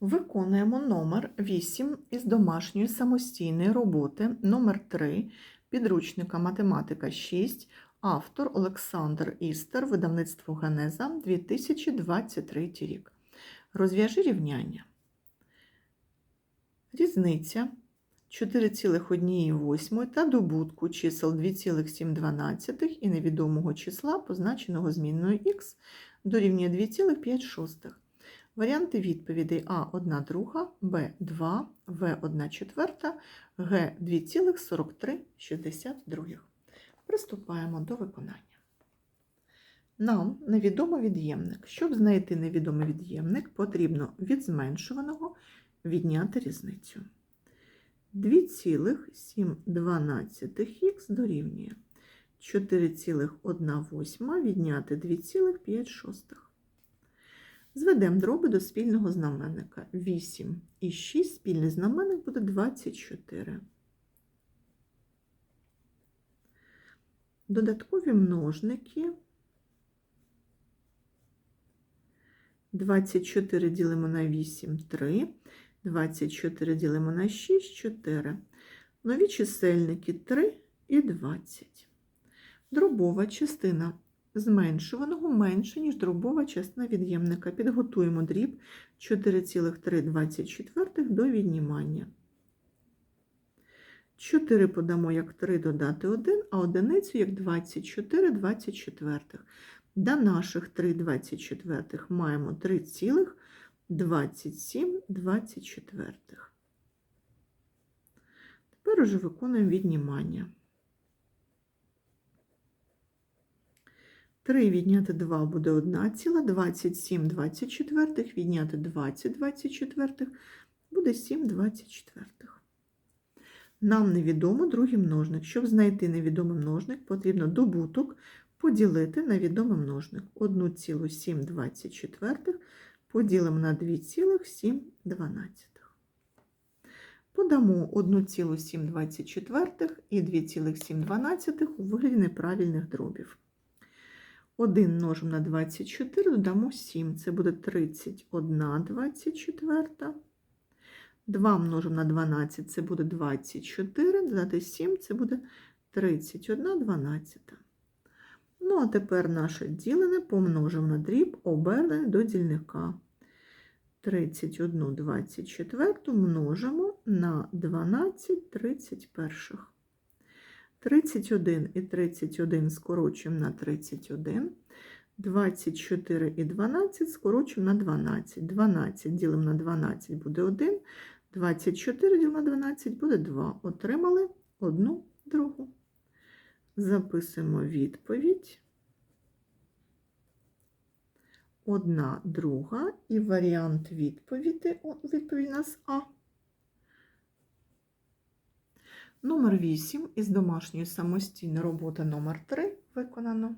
Виконуємо номер 8 із домашньої самостійної роботи номер 3 підручника математика 6, автор Олександр Істер, видавництво Генеза 2023 рік. Розв'яжи рівняння. Різниця 4,1 та добутку чисел 2,7 і невідомого числа, позначеного змінною х, дорівнює 2,5. Варіанти відповідей А 1 друга, Б 2, В 1 четверта, Г 2,4362. Приступаємо до виконання. Нам невідомо від'ємник. Щоб знайти невідомий від'ємник, потрібно від зменшуваного відняти різницю. 2,7х дорівнює 4,1 відняти 2,5. Зведемо дроби до спільного знаменника. 8 і 6 спільний знаменник буде 24. Додаткові множники. 24 ділимо на 8 3. 24 ділимо на 6 4. Нові чисельники 3 і 20. Дробова частина зменшуваного менше, ніж дробова частина від'ємника. Підготуємо дріб 4,324 до віднімання. 4 подамо як 3 додати 1, а одиницю як 24 24. До наших 3 24 маємо 3,27 24. Тепер уже виконуємо віднімання. 3 відняти 2 буде 1 ціла, 27 24, відняти 20 24 буде 7 24. Нам невідомо другий множник. Щоб знайти невідомий множник, потрібно добуток поділити на відомий множник. 1,7 24 поділимо на 2,7 Подамо 1,7 24 і 2,7 у вигляді неправильних дробів. 1 множимо на 24, додамо 7, це буде 31 24. 2 множимо на 12, це буде 24, додати 7, це буде 31 12. Ну, а тепер наше ділене помножимо на дріб, обернене до дільника. 31 24 множимо на 12 31. 31 і 31 скорочуємо на 31, 24 і 12 скорочуємо на 12. 12 ділимо на 12 буде 1, 24 ділимо на 12 буде 2. Отримали одну другу. Записуємо відповідь. Одна друга і варіант відповіді, відповідь у нас А. Номер 8 із домашньої самостійної роботи номер 3 виконано.